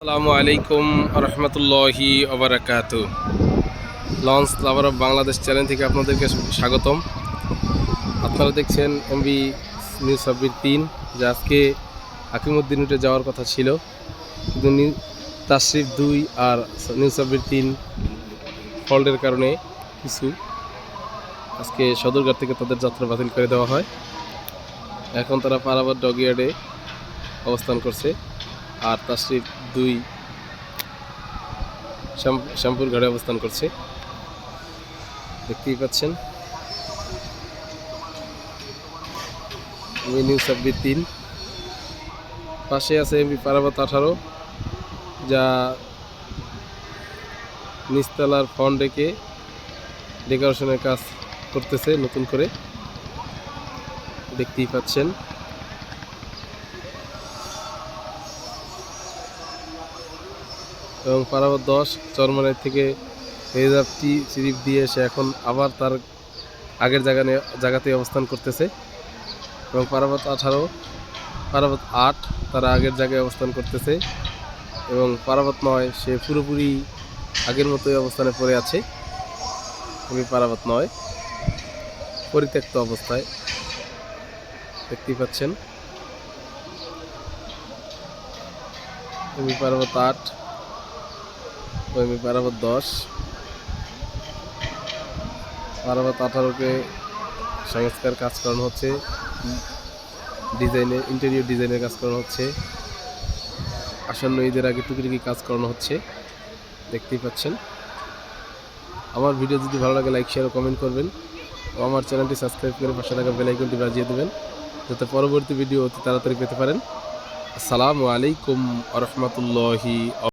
আসসালামু আলাইকুম রহমতুল্লাহি ওবরাকাত। Launch lover of Bangladesh channel থেকে আপনাদেরকে স্বাগতম। আপনারা দেখছেন এমবি নিউজ সাব্বির তিন, যা আজকে হাকিমুদ্দিন উঠে যাওয়ার কথা ছিল। কিন্তু তাশরিফ দুই আর নিউজ সাব্বির তিন ফল্টের কারণে কিছু আজকে সদরঘাট থেকে তাদের যাত্রা বাতিল করে দেওয়া হয়। এখন তারা পারাবার ডগিয়ার্ডে অবস্থান করছে। আর তাশরিফ দুই শ্যাম- শ্যামপুর ঘাটে অবস্থান করছে। দেখতেই পাচ্ছেন। এমবি নিউজ সাব্বির তিন। পাশে আছে এমবি পারাবত আঠারো, যা নিচতলার ফন্ড রেখে ডেকোরেশনের কাজ করতেছে নতুন করে। দেখতেই পাচ্ছেন। এবং পারাবত দশ চরমানের থেকে রিজার্ভটি সিরিপ দিয়ে সে এখন আবার তার আগের জায়গা জায়গাতে অবস্থান করতেছে। এবং পারাবত আঠারো পারাবত আট তারা আগের জায়গায় অবস্থান করতেছে। এবং পারাবত নয়, সে পুরোপুরি আগের মতোই অবস্থানে পড়ে আছে। আমি পারাবত নয়। পরিত্যক্ত অবস্থায় দেখতেই পাচ্ছেন। আমি পারাবত আট। আমি পারাবত দশ। পারাবত আঠারোকে সংস্কার কাজ করানো হচ্ছে। ডিজাইনের ইন্টেরিয়র ডিজাইনের কাজ করানো হচ্ছে। আসন্ন ঈদের আগে টুকিটুকি কাজ করানো হচ্ছে। দেখতেই পাচ্ছেন। আমার ভিডিও যদি ভালো লাগে লাইক শেয়ার ও কমেন্ট করবেন। ও আমার চ্যানেলটি সাবস্ক্রাইব করে পাশে থাকা বেলাইকনটি বাজিয়ে দেবেন। যাতে পরবর্তী ভিডিও অতি তাড়াতাড়ি পেতে পারেন। আসসালামু আলাইকুম আ রহমতুল্লাহি